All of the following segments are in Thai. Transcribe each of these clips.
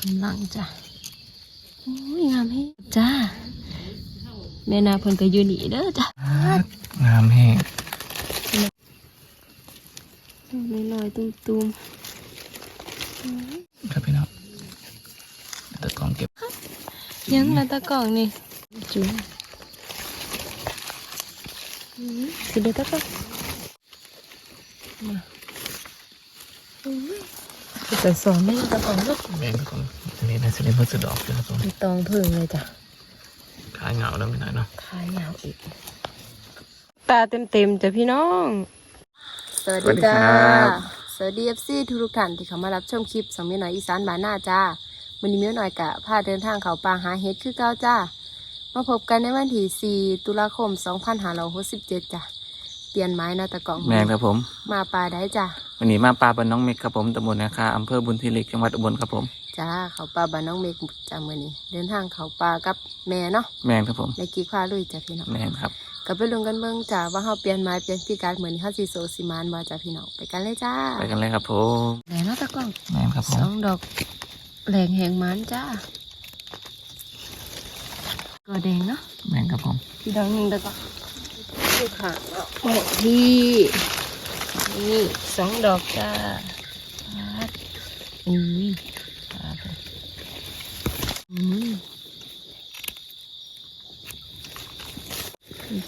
กำลังจ้ะโอ้ยงามให้จ้าแม่นาเพิ่นก็อยู่นี่เด้อจ้ะงามแห้งน้อยๆตุ้มครับพี่น้องตะกองเก็บๆยังละตะกล่องนี่จุ๋มอืมสิเด้อตะกล่องมาอุ้ย จะสอนไม่ตะกล่องเนาะแมงตะกองอันนี้นาจะได้เพิ่มสุดดอกเลยครับผมมีตองพึ่งเลยจ้ะขายเหงาแล้วไม่ได้เนาะขายเงาอีก ตาเต็มๆจ้ะพี่น้อง สวัสดีจ้าสวัสดีเอฟซีทุกท่านที่เข้ามารับชมคลิปสองเมียหน่อยอีสานบ้านหน้าจ้าวันนี้เมียหน่อยกะพาเดินทางเขาป่าหาเฮ็ดคือเก้าจ้ามาพบกันในวันที่ 4 ตุลาคม 2567จ้ะ เปลี่ยนไม้นาตะกล่องแมงครับผม มาป่าได้จ้ะวันนี้มาปลาบานน้องเมกครับผมตำบลนะคะอำเภอบุญทิเล็กจังหวัดอุบลครับผมจ้าเขาป่าบ้านน้องเมฆจ้ามื้อนี้เดินทางเขาป่ากับแม่เนาะแมงครับผมในกี้พาลุยจ้ะพี่น้องแมงครับก็ไปลงกันเบิ่งจ้าว่าเฮาเปลี่ยนไม้เปลี่ยนพิกัดเหมือนเฮาสิโซสิมานบ่จ้าพี่น้องไปกันเลยจ้าไปกันเลยครับผมแหน่เนาะตะกล้องแมงครับผสมองดอกแหลงแหงมันจ้าก็แดงเนาะแมงครับผมพี่ดอกหนึงตะกล้อง ลูกค่ะโอ้พี่นี่สองดอกจ้าปัดอุ้ยปัดอืม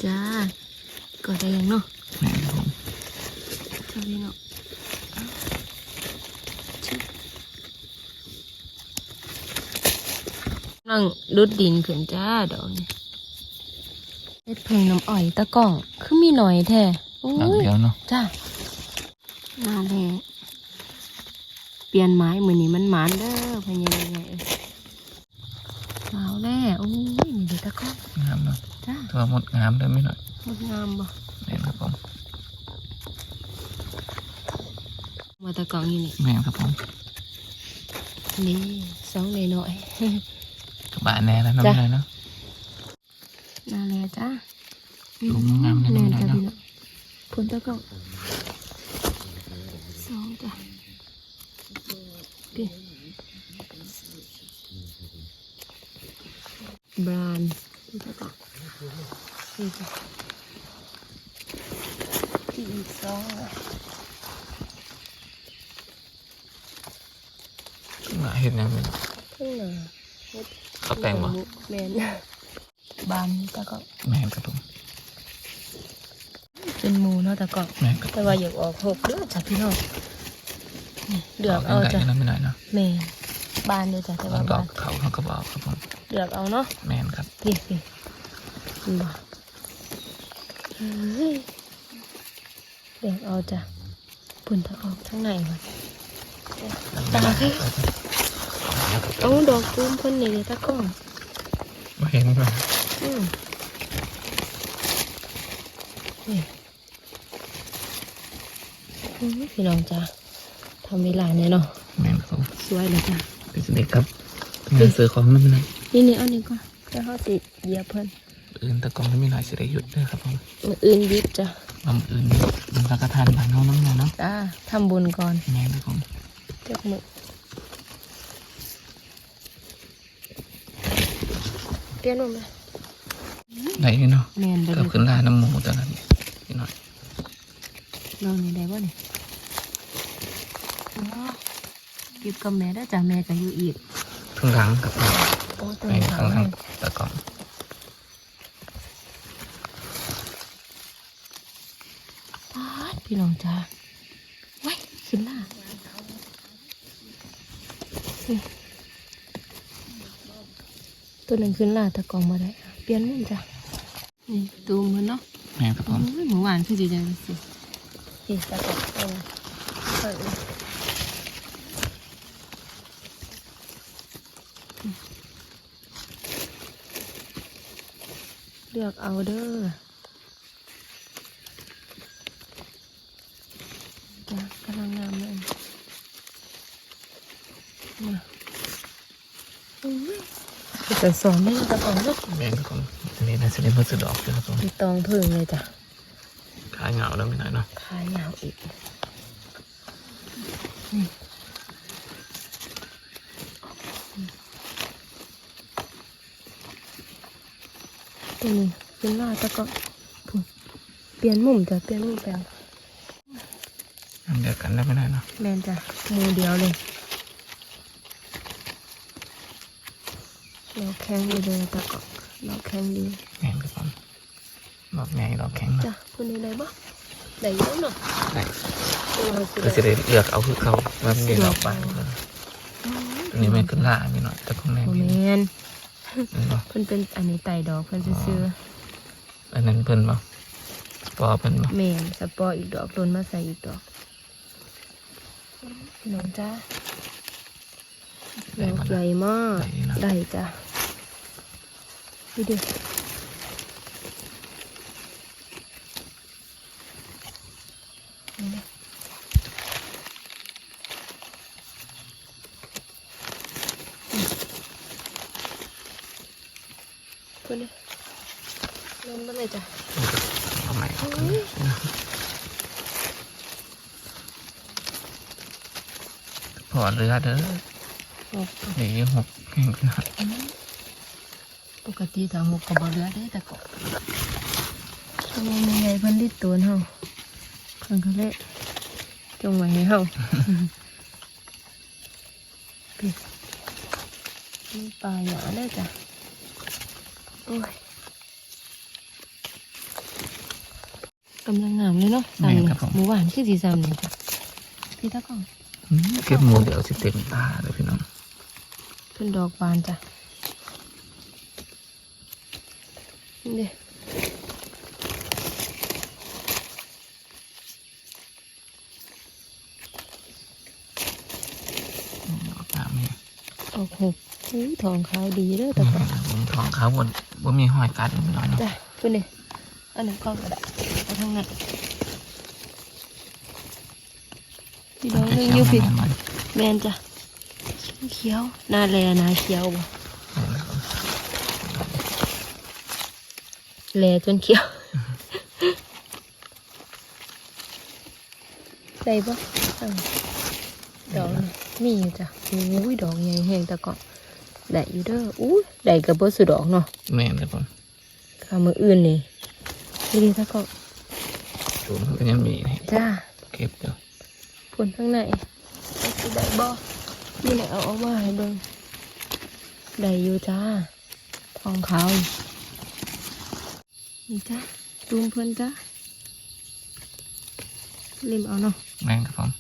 จ้าก็แดงเนาะแมงครับผมทำยังไงนั่งรุดดินขึ้นจ้าดอกนี่ เฮ็ดเพิ่งน้ำอ้อยตะกล่องคือมีหน่อยแท้โอ้ดอกยเดียวเนาะจ้ามาแล้วเปลี่ยนไม้มือนี้มันหมานเด้อพะยังไงเอ้ยเอาแล้วโอ้ยนี่เด็กตะกล่องงามเนาะจ้าตัวหมดงามเลยไม่หน่อยงดงามบ่แมงครับผมมาตะกล่องอยู่นี่แมงครับผมนี่สองเลยหน่อยกระบะแน่แล้วนะจ้ะไม่ได้เนาะ นาแลจ้าดูงามๆเลยแม่นะจ้ะเนาะพี่น้องผลตะกล่องสองจ้ะดิบรานผลตะกล่องนี่จ้ะที่อีกสองอะหนาเห็นยังไงข้างหน้าเขาแต่งบ่แมน บานตะกล่องแมงครับผมเป็นหมูเนาะตะกล่องแมงครับแต่ว่าอยากออกหกเลือดจ้ะพี่น้องนี่เลือกเอาไก่จ้ะแล้วไม่ได้เนาะแม่บานเดียวจ้ะแต่บาว่างดบาอนกเขาเขาก็บอกครับผมเลือกเอาเนาะแมนครับพี่พี่มันบอกเฮ้ยเลือกเอาจ้ะปุ่นตะออกทั้งในมันตาพี่เอาดอกตูมเพ่นนี่เลยตะกล้องไม่เห็นเลย อืมนี่อืมพี่น้องจ้ะทำเวลาเนี่ยเนาะแมนครับผมสวยเลยจ้ะเป็นเด็กครับงานซื้อของนั่นไม่ได้นี่นี่เอานี่ก่อนเดี๋ยวเขาสิเหยียบเพิ่นอื่นแตะกองนั้นไม่หน่อยสิได้หยุดด้วยครับผมมืออื่นยิบจ้ะลำอื่นมันรักทานบานเท่านั้นเนาะจ้าทำบุญก่อนแมนครับผมเจ็บมือเปลี่ยนมาไหม ได้นี่เนาะแมนไปเกือบเลยขึ้นลาน้ำหมูตอนนั้นนิดหน่อยลองนี่ได้บ่เนี่ยอ๋อเก็บกับแม่ได้อจ้ะแม่ก็อยู่อีกข้างหลังกับโอ้ตัวแมนขาข้างหลัให้งตะกองปาดพี่น้องจ้าไว้ขึ้นล่านี่ตัวหนึ่งขึ้นล่าตะกองมาได้ เปลี่ยนมุมจ้ะ นี่ตูมมันเนาะแมนครับผโอ้มยหมูหวานคือดีจังสิอีตะกอนเออเออเลือกเอาเด้อ แต่สองนี่กระป๋องลึกแมงกระป๋องอันนี้น่าจะได้เพิ่าสุดดอกเลยครับผมตองพึ่งเลยจ้ะขายเหงาแล้วไม่ไหนเนาะขายเหงาอีกนี่ตัวนี้เป็นหน้าตะก็เปลี่ยนมุมจ้ะเปลี่ยนมุมแปลงอันเดียวกันแล้วไม่ได้เนาะแมนจ้ะมือเดียวเลย เราแข็งดีเลยตะก็เราแข็งดีแม่นครับผมดอกใหญ่ดอกแข็งเนาะจ้ะคุณนี่ได้ปะได้เยอะเนาะได้เราสิก็จะได้ได้เลือกเอาคือเขาว่ามีดอกบานเพิ่นตัวนี้ไม่ขึ้นล่ามีหน่อยแต่ข้างในโมมีเมนเห็นบ่เพิ่นเป็นอันนี้ไต่ดอกเพิ่นซื้ออันนั้นเพิ่นบ่ปอเพิ่นบ่ๆแมนสปอร์อีกดอกต้นมาใส่อีกดอกพี่น้องจ้าดอกใหญ่มากได้จ้ะ ดูดินี่นะอืมพูดเลยเล่นมาเลยจ้ะทำไมเอากันนะพอเรือเด้อนี่หกแข่งขนาด ปกติทางหกกับบเรือได้แต่ก่อนทำไมมีไงเพิ่นรีดตัวเฮาเพิ่นก็เลยจงไว้ให้เฮาปิดนี่ปลาหยาได้จ้ะโอ้ยกำลังงามเลยเนาะซ้ำนี่หมูหวานคือสีซ้ำนี่จ้ะพี่ตะกล้องอืมเก็บหมูเดี๋ยวสิเต็มตาเลยพี่น้องเป็นดอกบานจ้ะ นี่ดอกตามนี่ออกหกอุ้ยทองขาวดีเด้อตะกล้องผมทองขาวบนว่ามีหอยกัดพี่น้องเนาะจ้ะเพื่อนนี่อันนั้นกล้องก็ได้เอาทางนั้นพี่น้องจะนึงเขีอยวยู่ผิดมันแมนจ้ะเขียวหนาแลหนาเขียวบ่ แลจนเขียวได้ปะเออดอกนี่มีอยู่จ้ะอุ้ยดอกใหญ่แห้งแต่ก็ได้อยู่เด้ออุ้ยได้กับเบอร์สุดดอกเนาะแม่นเลยผมข้ามืออื่นนี่นี่ถ้าก็จูนก็ยังมีให้จ้าเก็บอยู่ผลข้างในสิได้บ่นี่แหละเอาออกมาให้เบิ่งได้อยู่จ้าทองขาว นี่จ้าจูงเพิ่นจ้าเล่มเอาเนาะแม่นครับผม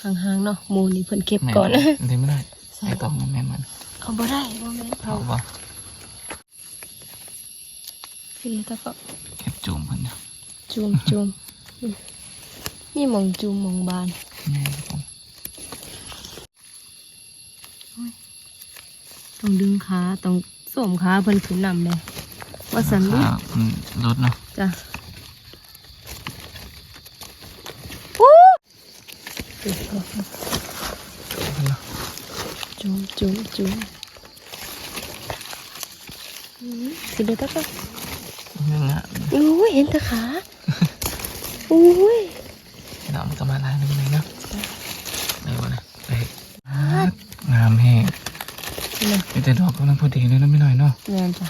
ห่างๆเนาะหมูนี่เพิ่นเก็บแม่นก่อนเดี๋ยวไม่ได้ไอ้ตองมันแม่นมันเอาบ่ได้บ่แม่นเอาเอาบ่สิเลยถ้าก็เก็บจูมเพิ่นอยู่จูมจูมอืมนี่หมองจูมหมองบานแม่นครับผมต้องดึงขาต้อง สวมขาเพิ่นขึ้นนำเลยว่าสันลูขากมันลดเนาะจ้ะจุ๊บจูมเพิ่นเนาะจุ๊บจุ๊บจุ๊บอืมสิเดตะก็ยังอะอุ้ยเห็นแตะขาอุ้ยพี่น้องมันก็มาลายนึงเลยเนาะได้บ่นะได้งามแห้ง นี่ มี แต่ดอกกำลังพอดีเลยนะไม่หน่อยเนาะแม่นจ้ะ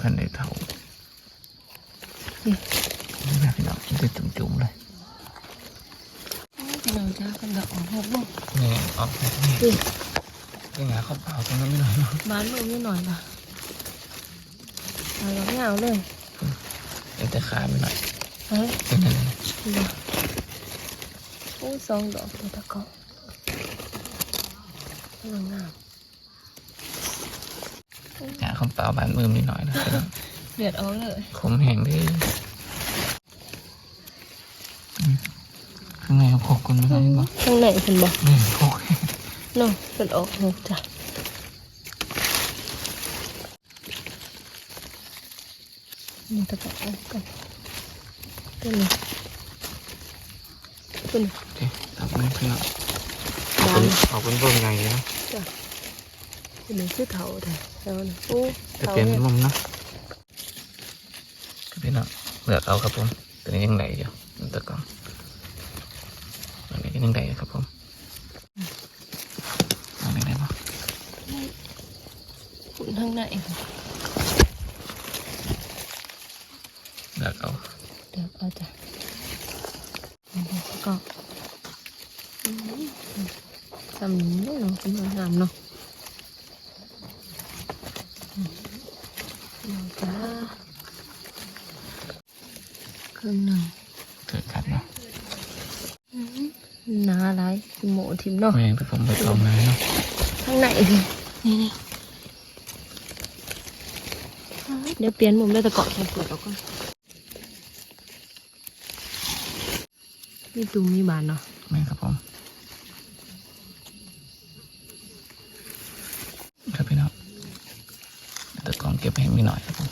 พันได้เท่านี่นี่นะพี่น้องมันจะจุ่มๆเลยพี่น้องจ้ากันละออกหกบ่นี่ออกแบบนี้นี่นี่ไงเขาเปล่าตรงนั้นไม่หน่อยเนาะบ้านมึงนิดหน่อยล่ะเอาไม่เอาเลยเดี๋ยวจะขายไม่หน่อยเฮ้ยเป็นอะไรโอ้สองดอกเลยตะก็กำลังงามหาเขาเปล่าบานมือไม่หน่อยนะพี่น้องเดือดออกเลยขมแห้งดิอืมข้างในเขาโคกกันไม่ได้ปะข้างในเพิ่นบอกนี่โคกเนาะเพิ่นออกหกจ้ะนี่ตะก็เอากันตัวนี้ตัวนี้โอเคทำให้พี่น้องบานเอาเป็นบ่มใหญ่นะ จ้ะตัวนี้คือเถาแท้แล้วนะโอ้จะเถาเป็นเนี่ยมุมเนาะพี่น้องเลือกเอาครับผมตัวนี้ยังไหนอยู่มันตะกอนตัวนี้ก็ยังไหนอยู่ครับผมเอาไหนได้ปะางในเลือกเอาเดี๋ยวเอาจ้ะแล้วก็อืมทำนี้เนาะเป็นงามเนาะอืมเอาจ้าครึ่งหนึ่งเกิดขัดเนาะอืมหนาอะไรหมูทิมเนาะแม่งไปผมไปตองเลยเนาะข้างในสินี่นี่เดี๋ยวเปลี่ยนมุมแล้วตะเกาะแค่เปิดออกก่อนมีตุ่มมีบานเนาะแม่งครับผมครับพี่น้องตะ กร้องเก็บให้มีหน่อยครับผม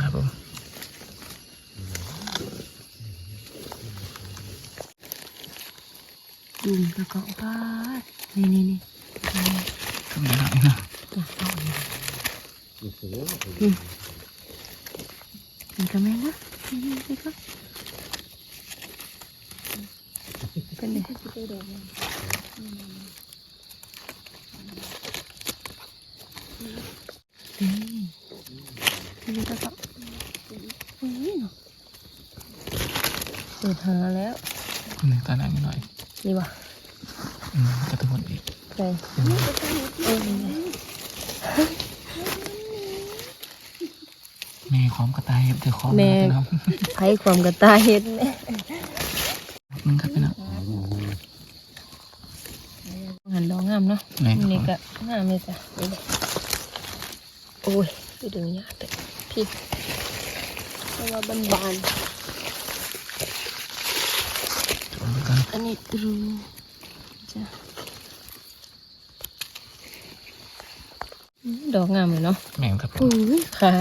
ครับผมตุ่มตะเกาะพาดนี่นี่นี่ก็มีหน่อยเนาะตัวเอาเลยอืมมันก็แม่นนะนี่นี่นี่ก็เป็นไง นี่นี่ตะเกาะนี่เนาะเปิดหาแล้วนี่ตาหนังหน่อยนี่ะกระตุ้นอีกใส่เออแม่ความกระตายเห็ดี๋ยวของแม่นะครับไผความกระตายเห็ดเนี่งครับพี่น้อง หันดอกงามเนาะแม่ครับนี่ผมก็งามเลยจ้ะนี่เลยโอ้ยคือดึงยากแต่พี่เพราะว่าบานบานชมไปกันๆอันนี้ตรูจ้ะอืมดอกงามเลยเนาะแม่งครับผมอุ้ยขา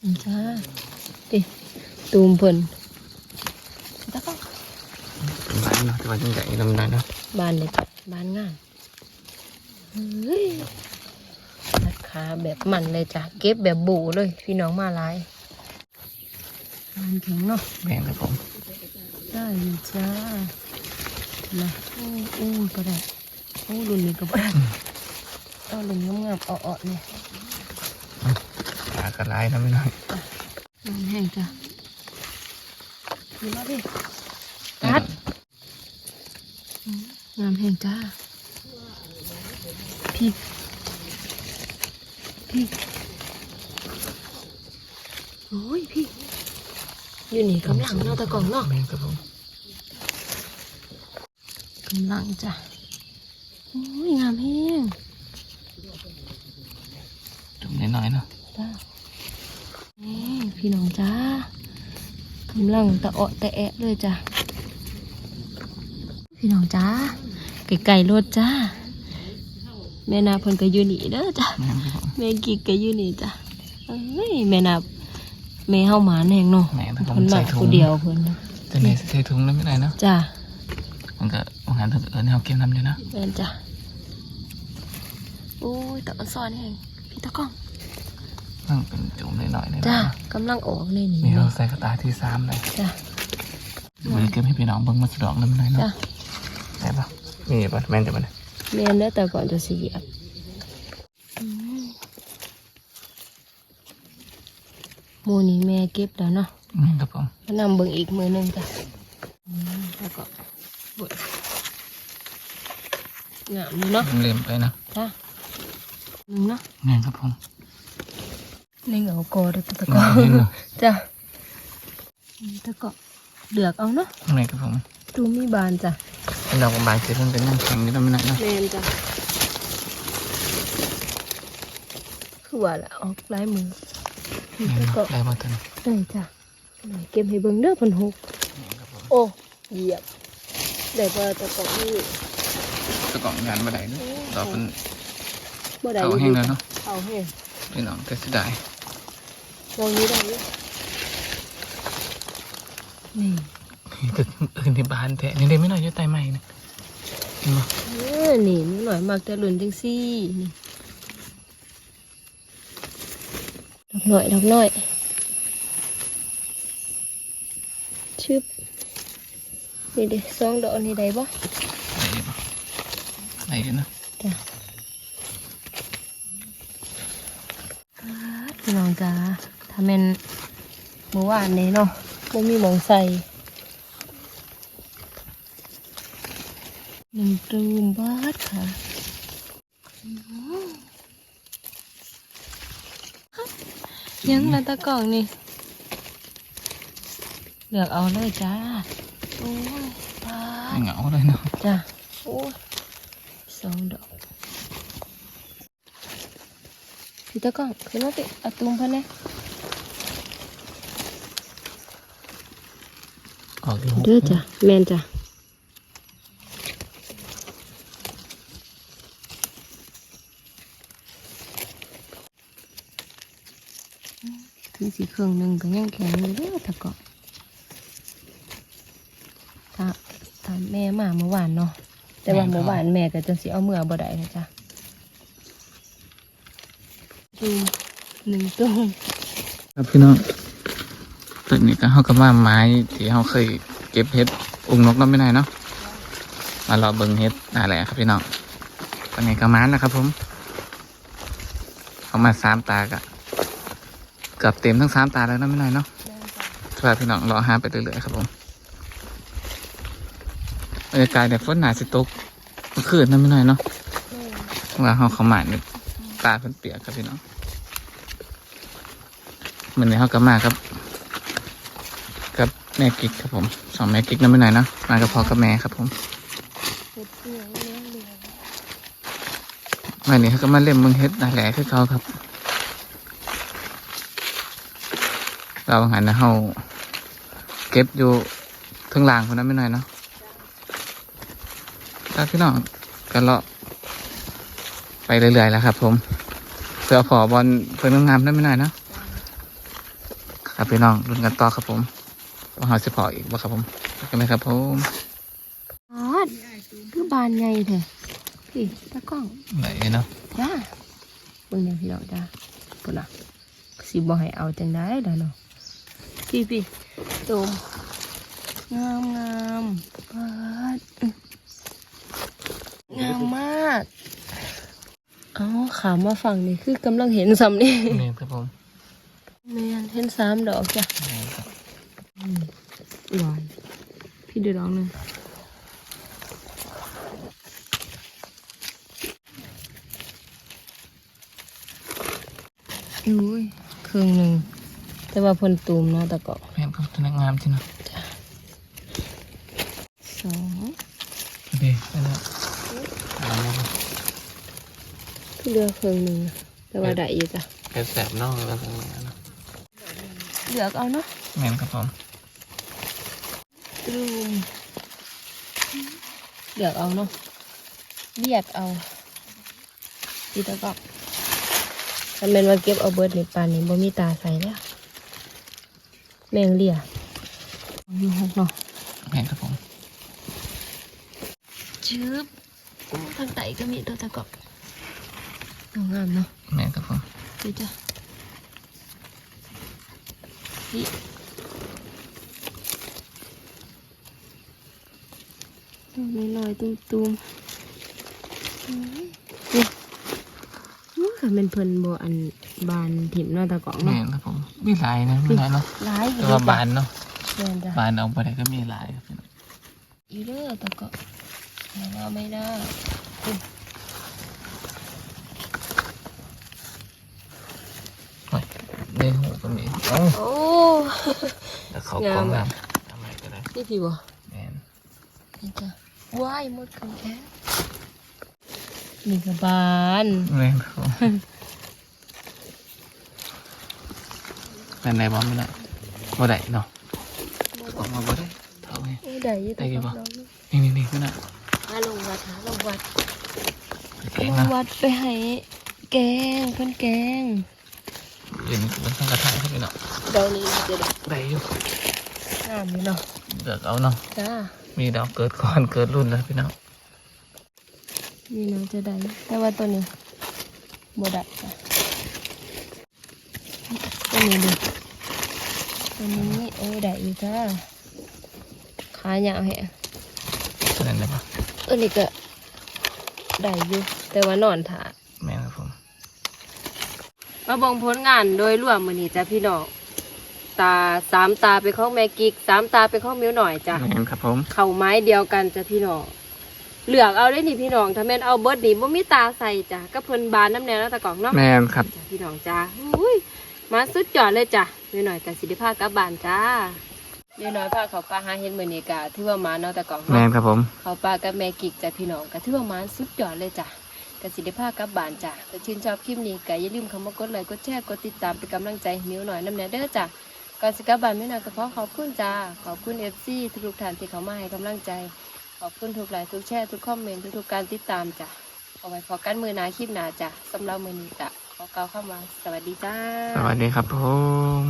อืมจ้าดิตูมเพิ่นตะก็ เป็น บ้านเนาะแต่ว่าจังใหญ่ลำได้เนาะบานเลยจ้ะบานงามเฮ้ยราคาแบบมันเลยจ้ะเก็บแบบบูเลย พี่น้องมาหลายบานแข็งเนาะแม่งครับผมได้อยู่จ้านะโอ้โอ้ก็ได้โอ้รุ่นนี้ก็บ่ได้เอารุ่นงามๆอ่อๆเนี่ยปลากระไรนะพี่น้องน้ำแห้งจ้ะดูมาดิตัด อืมน้ำแห้งจ้าพี่พี่โอ้ยพี่ อยู่นี่กำลังเนาะตะกล่องเนาะแม่งครับผมกำลังจ้ะโอ้ยงามแห้งจุ่มนิดหน่อยเนาะจ้านี่พี่น้องจ้ากำลังตะเอะตะแอะเลยจ้ะ พี่น้องจ้าไก่ๆรถจ้า แม่นาเพิ่นก็อยู่นี่เด้อจ้ะแม่งครับผมแม่กิ๊กก็อยู่นี่จ้ะเอ้ยแม่นาแม่เฮาหมาแน่งเนาะแม่งครับผเพิ่มนมาใส่ถุผู้งเดียวเพิ่นนะจะเนี่ยใส่ถุงแล้วไม่ได้เนาะจ้ามันก็อาหารถึงเออเนี่ยเอาเก็บน้ำเดี๋ยวนะแม่นจ้ะโอ้ยตะอันซ้อนแห้งพี่ตะกล้องนั่งเป็นจุ่มนิดหน่อยเลยจ้านะกำลังออกนี่นี่นี่เราใส่กระต่ายที่สามเลยจ้ามันเก็บให้พี่น้องเบิ่งมาสะดอกแล้วไม่ได้เนาะจ้า ได้ปะนี่ปะแม่นจะปะเนี่ยแม่นแล้วแต่ก่อนจะเสียบอืมหมูนี่แม่เก็บแล้วเนาะแม่งครับผมมานำเบิ่งอีกมือหนึงจ้ะอืมแล้วก็บดงามอยู่เนาะลืมไปนะจ้ะอืมเนาะแม่งครับผมในเหงากอเด้อตะกงาอมเลยเนาะจ้ะอืมตะกอเลือกเอาเนาะแม่งครับผมตูมีบานจ้ะ เป็นดอกบานเก็บมันเป็นน้ำแข็งนี่เราไม่ได้เนาะแมนจ้ะคือว่าละออกลายมืออืมแม่งตะเนาะกอได้มาถึงได้จ้ะหน่อยเก็บให้เบิ่งเด้อเพันหกแม่งครับผมโอ้เหยียบได้บ่ตะกอนนี่ตะกล่องงานมาได้เนาะดอกเป็นบ่ได้เขาแห้งแล้วเนาะเอาแห้งพี่น้องก็สิได้ลองนี้ได้อ ยู่นี่นี่ก็อื่นที่บ้านแท้นี่ได้ไม่น้อยอยู่ใต้ไม้นะเห็นปะเออนี่นิดหน่อยมากแต่หลุนจังซี่นี่ดอกหน่อยดอกหน่อยชึบนี่เด็สองดอกนี่ได้บ่ได้ปะได้อยู่นะจ้ะพี่น้องจ้าถ้าแม่นเมื่อวานนี้เนาะไม่มีหมองใส่หนึ่ง ตูมบาค่ะยังละตะกล่องนี่ เลือกเอาเลยจ้า โอ้ยบาทเหงาเลยเนาะจ้ะโอ้ยสองดอกพี่ตะกล้องขึ้นมาติเอาตุ้มพันเนี่ยออกเด้อจ้ะแมนจ้ะ สีเครื่องหนึ่งก็ยังแข็งอยู่เด้อตะกล้องถ้าถ้าแม่มาเมื่อวานเนาะแต่ว่าเมื่อวานแม่ก็จะสิเอาเมื่อบ่ได้นะจ้ะตุ้มหนึ่งตุ้มครับพี่น้องตึกนี้ก็เขาก็มาไม้ที่เขาเคยเก็บเห็ดอุ้งนกน้ำไม่ได้เนาะมารอเบิ่งเห็ดอะไรครับพี่น้องตอนนี้ก็มานะครับผมเขามาสามตากะเกือบเต็มทั้งสามตาแล้วนะไม่น้อยเนาะครับพี่น้องรอหาไปเรื่อยๆครับผมบรรยากาศเนี่ยฝนหนาสิตกเมื่อคืนนั่นไม่น้อยเนาะว่าเขาเขามาเนี่ยตาเพิ่นเปียกครับพี่น้องมันนี้เขาก็มาครับกับแม่กิ๊กครับผมสองแม่กิ๊กนั่นไม่ไหนอยนะมากับพ่อกับแม่ครับผมเห็ดเหลืองเหลืองเหลืองวันนี้เขาก็มาเล่นเมืองเฮ็ดนาแหล่คือเขาครับ เราหันนะเขาเก็บอยู่ทึงลางคนนั้นไม่หน่อยเนาะถ้าพี่น้องกันเลาะไปเรื่อยๆแล้วครับผมเสือผอบอลเพิ่งงามๆนั่นไม่หน่อยเนาะครับพี่น้องรุ่นกันต่อครับผมว่าเขาจะพออีกบ่ครับผมไปกันเลยครับผมออดคือบานใหญ่แท้พี่ตะกล้องไหนเนาะจ้าเบิ่งเนี่ยพี่น้องจ้าปุ่นอะสิบ่ให้เอาจังได้ล่ะเนาะ พี่พี่ตูมงามงามปาดอื้องามมากเอาขามาฝั่งนี่คือกำลังเห็นซ้ำนี่นี่ครับผมแม่นเห็นสามดอกจ้ะนี่ครับอืมหวานพี่ดูดอกหนึ่งอุ้ยเครื่องหนึ่ง แต่ว่าเพ่นตูมเนาะแต่ก็แม่นครับตัวนี้งามจริงนะสองโอเคไปแล้วเอาแล้วครับพี่เลือกเครื่องหนึ่งแต่ว่าได้อยู่จ้ะแค่แสบนอกแล้วทั้งนั้นนะเลือกเอาเนาะแม่นครับผมตูมเลือกเอาเนาะเรียกเอาพี่ตะก็ถ้าแม่นว่าเก็บเอาเบิร์ดในปานนี้บ่มีตาใส่แล้ว แมงเลียเอาอยู่หกเนาะแม่นครับผมชืบโอ้ทางไตก็มีตัวตะกอบเอางามเนาะแม่นครับผมดูจ้ะนี่น้อยน้อยๆตุ้มตุ้มๆอื้อนี่อู้ ค่ะเป็นเพิ่นโบอันบานถิ่มเนาะตะกองแม่เนาะนครับผมมีหลายนะมีหลายเนาะร้ายแต่ว่าบานเนาะแม่นจ้ะบานเอาไปไหนก็มีหลายครับพี่น้องอีเด้อตะกอบไม่ว่าไม่ได้โอ้ยในหูก็มีเอ้าโอ้ แล้วเขากล้องงามอะ น้ำทำไมก็ได้นี่พี่บ่แม่นนี่จ้ะว้ายหมดกันแค่ นี่กระบาลแม่นครับผมเป็นไรบอมไม่ได้บ่ได้เนาะออกมาบ่ได้เท่าไงโอ้ได้อยี่ได้อยู่ปะน้องนี่นี่นี่ขึ้นอะหาลงวัดหาลงวัดแข็งลงนะวัดไปให้แกงเพิ่นแกงเย็นเป็นข้างกระทะครับพี่น้องเดี๋ยวนี้จะได้ได้อยู่งามอยู่เนาะเลือกเอาเนาะจ้ามีดอกเกิดก่อนเกิดรุ่นแล้วพี่น้อง นี่เนาะจะได้ แต่ว่าตัวนี้บ่ได้จ้ะตัวนี้ดิตัวนี้เออได้อยู่จ้าขาหยาวแฮะนั่นได้ปะตัวนี้ก็ได้อยู่แต่ว่านอนถาแม่นครับผมมาเบ่งผลงานโดยรวมมื้อนี้จ้ะพี่น้องตาสามตาเป็นของแม่กิกสามตาเป็นของมิวหน่อยจ้ะแม่นครับผม เข่าไม้เดียวกันจ้ะพี่น้อง เลือกเอาได้นี่พี่น้องถ้าแม่นเอาเบิร์ดนี่บ่มีตาใส่จ้ะก็เพิ่นบานน้ำแนวแล้วตะกล่องเนาะแม่นครับจ้ะพี่น้องจ้าอุ้ยมาสุดยอดเลยจ้ะมิวหน่อยกับสิทธิภาพกลับบ้านจ้าเดี๋ยวน้อยพาเขาปลาหาเห็นมื้อนี้ก็ถือว่ามาเนาะตะกล่องแม่เนาะนครับผม เขาปลากับแม่กิกจ้ะพี่น้องก็ถือว่ามาสุดยอดเลยจ้ะกสิได้พากลับบ้านจ้ะถ้าชื่นชอบคลิปนี้ก็อย่าลืมคำว่ากดไลค์กดแชร์กดติดตามเป็นกำลังใจให้มิวหน่อยน้ำแน่เด้อจ้ะก่อนสิกลับบ้านมิวหน่อยก็ขอขอบคุณจ้าขอบคุณเอฟซีทุกๆท่านที่เขามาให้กำลังใจ ขอบคุณทุกไลค์ทุกแชร์ทุกคอมเมนต์ทุกๆการติดตามจ้ะเอาไว้พอกันมือหนาคลิปหนาจ้ะสำหรับมือนี้จ้ะขอกล่าวคำว่าสวัสดีจ้า สวัสดีครับผม